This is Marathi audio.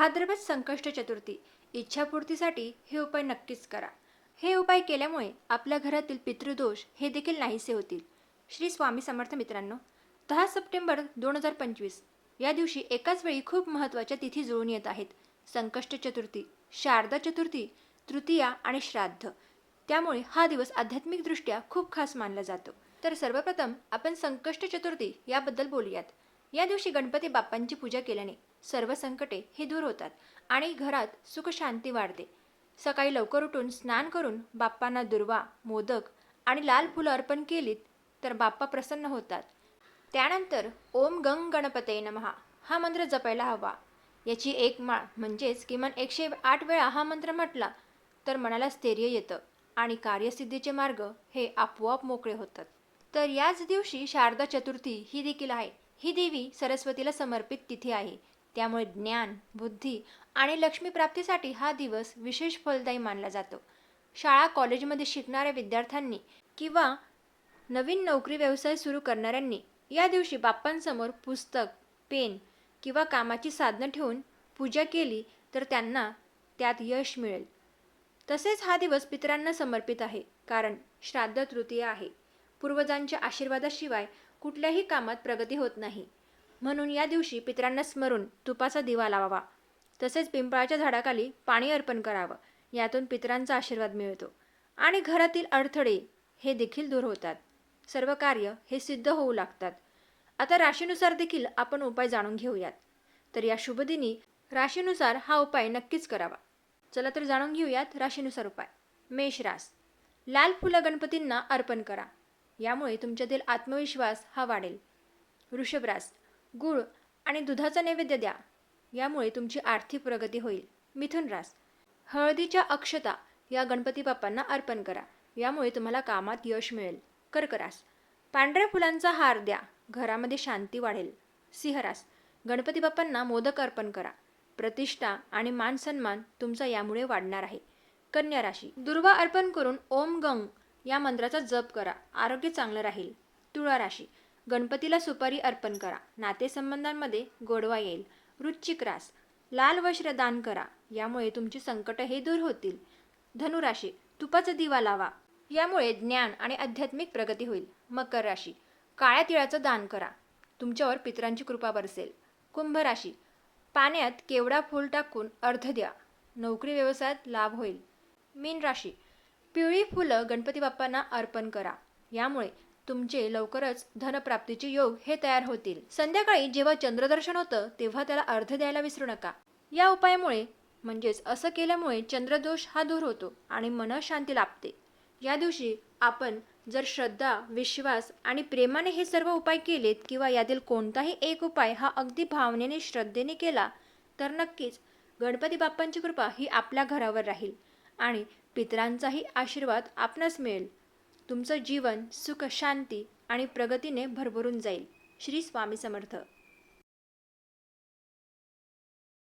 भाद्रपद संकष्ट चतुर्थी. इच्छापूर्तीसाठी हे उपाय नक्कीच करा. हे उपाय केल्यामुळे आपल्या घरातील पितृदोष हे देखील नाहीसे होतील. श्री स्वामी समर्थ मित्रांनो दहा सप्टेंबर दोन हजार पंचवीस. या दिवशी एकाच वेळी खूप महत्त्वाच्या तिथी जुळून येत आहेत. संकष्ट चतुर्थी शारदा चतुर्थी तृतीया आणि श्राद्ध. त्यामुळे हा दिवस आध्यात्मिकदृष्ट्या खूप खास मानला जातो. तर सर्वप्रथम आपण संकष्ट चतुर्थी याबद्दल बोलूयात. या दिवशी गणपती बाप्पांची पूजा केल्याने सर्व संकटे हे दूर होतात आणि घरात सुखशांती वाढते. सकाळी लवकर उठून स्नान करून बाप्पांना दुर्वा मोदक आणि लाल फुलं अर्पण केलीत तर बाप्पा प्रसन्न होतात. त्यानंतर ओम गंग गणपते नमहा हा मंत्र जपायला हवा. याची एक माळ म्हणजेच किमान एकशे आठ वेळा हा मंत्र म्हटला तर मनाला स्थैर्य येतं आणि कार्यसिद्धीचे मार्ग हे आपोआप मोकळे होतात. तर याच दिवशी शारदा चतुर्थी ही देखील आहे. ही देवी सरस्वतीला समर्पित तिथी आहे. त्यामुळे ज्ञान बुद्धी आणि लक्ष्मी प्राप्तीसाठी हा दिवस विशेष फलदायी मानला जातो. शाळा कॉलेजमध्ये शिकणाऱ्या विद्यार्थ्यांनी किंवा नवीन नोकरी व्यवसाय सुरू करणाऱ्यांनी या दिवशी बाप्पांसमोर पुस्तक पेन किंवा कामाची साधनं ठेवून पूजा केली तर त्यांना त्यात यश मिळेल. तसेच हा दिवस पितरांना समर्पित आहे कारण श्राद्ध तृतीय आहे. पूर्वजांच्या आशीर्वादाशिवाय कुठल्याही कामात प्रगती होत नाही. म्हणून या दिवशी पितरांना स्मरून तुपाचा दिवा लावावा. तसेच पिंपळाच्या झाडाखाली पाणी अर्पण करावं. यातून पितरांचा आशीर्वाद मिळतो. आणि घरातील अडथळे हे देखील दूर होतात. सर्व कार्य हे सिद्ध होऊ लागतात. आता राशीनुसार देखील आपण उपाय जाणून घेऊयात. तर या शुभदिनी राशीनुसार हा उपाय नक्कीच करावा. चला तर जाणून घेऊयात राशीनुसार उपाय. मेष रास. लाल फुलं गणपतींना अर्पण करा. यामुळे तुमच्यातील आत्मविश्वास हा वाढेल. वृषभरास गुळ आणि दुधाचा नैवेद्य द्या. यामुळे तुमची आर्थिक प्रगती होईल. मिथुन रास. हळदीच्या अक्षता या गणपती बाप्पांना अर्पण करा. यामुळे तुम्हाला कामात यश मिळेल. कर्करास पांढऱ्या फुलांचा हार द्या. घरामध्ये शांती वाढेल. सिंहरास गणपती बाप्पांना मोदक अर्पण करा. प्रतिष्ठा आणि मान सन्मान तुमचा यामुळे वाढणार आहे. कन्या राशी. दुर्वा अर्पण करून ओम गंग या मंत्राचा जप करा. आरोग्य चांगलं राहील. तुळा राशी. गणपतीला सुपारी अर्पण करा. नातेसंबंधांमध्ये गोडवा येईल. वृश्चिक रास. लाल वस्त्र दान करा. यामुळे तुमची संकट हे दूर होतील. धनुराशी. तुपाचा दिवा लावा. यामुळे ज्ञान आणि आध्यात्मिक प्रगती होईल. मकर राशी. काळ्या तिळाचं दान करा. तुमच्यावर पितरांची कृपा बरसेल. कुंभ राशी. पाण्यात केवडा फूल टाकून अर्ध द्या. नोकरी व्यवसायात लाभ होईल. मीन राशी. पिवळी फुलं गणपती बाप्पांना अर्पण करा. यामुळे तुमचे लवकरच धनप्राप्तीचे योग हे तयार होतील. संध्याकाळी जेव्हा चंद्रदर्शन होतं तेव्हा त्याला अर्ध द्यायला विसरू नका. या उपायामुळे म्हणजेच असं केल्यामुळे चंद्रदोष हा दूर होतो आणि मन शांती लाभते. या दिवशी आपण जर श्रद्धा विश्वास आणि प्रेमाने हे सर्व उपाय केलेत किंवा यातील कोणताही एक उपाय हा अगदी भावनेने श्रद्धेने केला तर नक्कीच गणपती बाप्पांची कृपा ही आपल्या घरावर राहील आणि पितरांचाही आशीर्वाद आपणास मिळेल. तुमचं जीवन सुख शांती आणि प्रगतीने भरभरून जाईल. श्री स्वामी समर्थ.